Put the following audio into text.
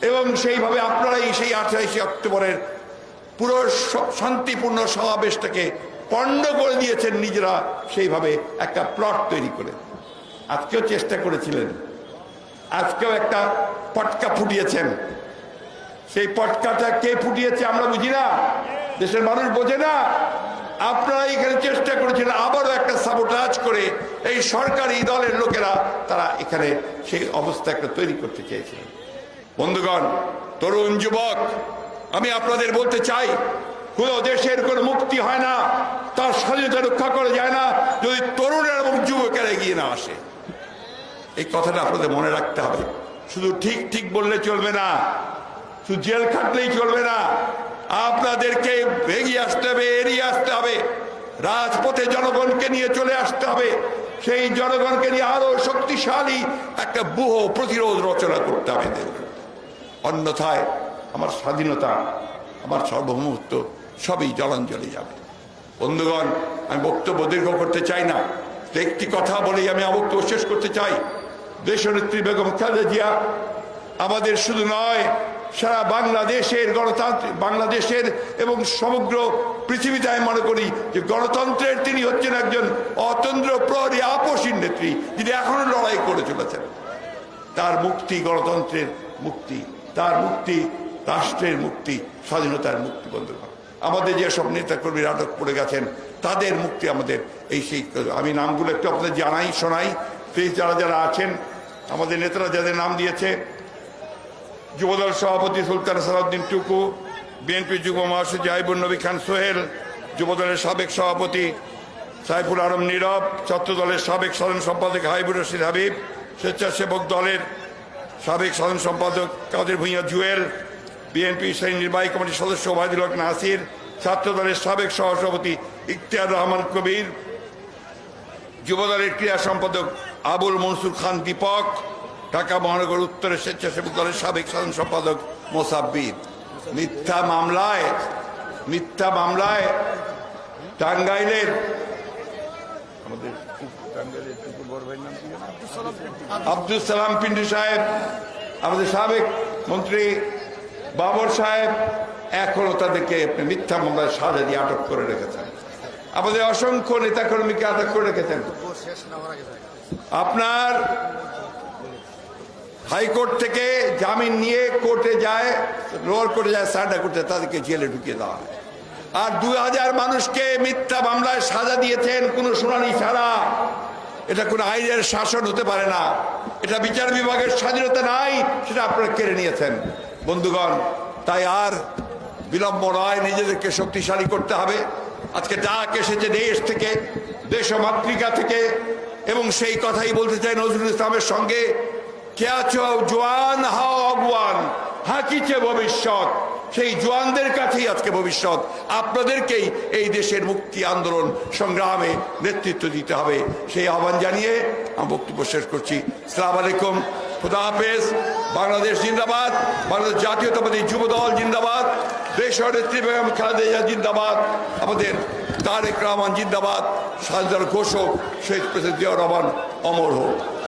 এবং সেইভাবে আপনারাই সেই আঠাইশে অক্টোবরের পুরো শান্তিপূর্ণ সমাবেশটাকে পণ্ড করে দিয়েছেন নিজেরা, সেইভাবে একটা প্লট তৈরি করে। আজকেও চেষ্টা করেছিলেন। আজকেও একটা পটকা ফুটিয়েছেন। সেই পটকাটা কে ফুটিয়েছে আমরা বুঝি না। দেশের মানুষ বোঝে না। আপনারা এখানে চেষ্টা করেছিলেন আবারও একটা সাবোটাজ করে এই সরকারি দলের লোকেরা, তারা এখানে সেই অবস্থা একটা তৈরি করতে চেয়েছিলেন। বন্ধুগণ, তরুণ যুবক, আমি আপনাদের বলতে চাই, কোন দেশের কোনো মুক্তি হয় না, তার স্বাধীনতা রক্ষা করা যায় না, যদি তরুণের এবং যুবকেরা এগিয়ে না আসে এই কথাটা আপনাদের মনে রাখতে হবে শুধু ঠিক ঠিক বললে চলবে না, শুধু জেল খাটলেই চলবে না, আপনাদেরকে এগিয়ে আসতে হবে, এড়িয়ে আসতে হবে, রাজপথে জনগণকে নিয়ে চলে আসতে হবে, সেই জনগণকে নিয়ে আরও শক্তিশালী একটা বুহ প্রতিরোধ রচনা করতে হবে। অন্যথায় আমার স্বাধীনতা, আমার সর্বমুহূর্ত সবই জলাঞ্জলি যাবে। বন্ধুগণ, আমি বক্তব্য দীর্ঘ করতে চাই না। একটি কথা বলেই আমি বক্তব্য শেষ করতে চাই। দেশনেত্রী বেগম খালেদা জিয়া আমাদের শুধু নয়, সারা বাংলাদেশের গণতান্ত্রিক, বাংলাদেশের এবং সমগ্র পৃথিবীতে আমি মনে করি যে গণতন্ত্রের তিনি হচ্ছেন একজন অতন্ত্র প্রহরী, আপসীন নেত্রী, যিনি এখনও লড়াই করে চলেছেন। তার মুক্তি গণতন্ত্রের মুক্তি। তার মুক্তি, রাষ্ট্রের মুক্তি, স্বাধীনতার মুক্তি বন্ধুগণ আমাদের যেসব নেতা কর্মীরা আটক পড়ে গেছেন, তাদের মুক্তি আমাদের এই সেই আমি নামগুলো একটু আপনাদের জানাই, শোনাই। প্লিজ যারা যারা আছেন, আমাদের নেতারা যাদের নাম দিয়েছে, যুবদল সভাপতি সুলতান সালাউদ্দিন টুকু বিএনপি যুব মহাসচিব জাহিবুল নবী খান সোহেল, যুবদলের সাবেক সভাপতি সাইফুল আলম নীরব ছাত্র দলের সাবেক সাধারণ সম্পাদক হাইবুর রশিদ হাবিব, স্বেচ্ছাসেবক দলের সাবেক সাধারণ সম্পাদক কাদের ভূঁইয়া জুয়েল, বিএনপি সেই নির্বাহী কমিটির সদস্য ওবায়দুল হক নাসির, ছাত্র দলের সাবেক সহসভাপতি ইখতিয়ার রহমান কবির যুবদলের ক্রীড়া সম্পাদক আবুল মনসুর খান দীপক, ঢাকা মহানগর উত্তরের স্বেচ্ছাসেবক দলের সাবেক সাধারণ সম্পাদক মোসাব্বির। মিথ্যা মামলায় মিথ্যা মামলায় টাঙ্গাইলের আমাদের আব্দুল সালাম পিন্ডি সাহেব, আমাদের সাবেক মন্ত্রী বাবর সাহেব, এখনও তাদেরকে মিথ্যা মামলায় সাজা দিয়ে আটক করে রেখেছেন। আমাদের অসংখ্য নেতাকর্মীকে আটক করে রেখেছেন। আপনার হাইকোর্ট থেকে জামিন নিয়ে কোর্টে যায়, লোয়ার কোর্টে যায় সারডা করতে তাদেরকে জেলে ঢুকিয়ে দেওয়া হয়। আর দু হাজার মানুষকে মিথ্যা মামলায় সাজা দিয়েছেন, কোনো শুনানি ছাড়া। এটা কোনো আইনের শাসন হতে পারে না। এটা বিচার বিভাগের স্বাধীনতা নাই, সেটা আপনারা কেড়ে নিয়েছেন। বন্ধুগণ, তাই আর বিলম্ব নয়, নিজেদেরকে শক্তিশালী করতে হবে। আজকে ডাক এসেছে দেশ থেকে, দেশ মাতৃকা থেকে, এবং সেই কথাই বলতে চাই নজরুল ইসলামের সঙ্গে। কে আছো? জোয়ান হাও অগওয়ান হাকিছে ভবিষ্যৎ। সেই জোয়ানদের কাছেই আজকে ভবিষ্যৎ। আপনাদেরকেই এই দেশের মুক্তি আন্দোলন সংগ্রামে নেতৃত্ব দিতে হবে। সেই আহ্বান জানিয়ে আমি বক্তব্য শেষ করছি। সালাম আলাইকুম। খুদা হাফেজ। বাংলাদেশ জিন্দাবাদ। বাংলাদেশ জাতীয়তাবাদী যুব দল জিন্দাবাদ। দেশ বেগম খালেদা জিন্দাবাদ। আমাদের তারেক রহমান জিন্দাবাদ। স্বাধীনতার ঘোষক শেখ প্রেসিডেন্ট জিয়া রহমান অমর হোক।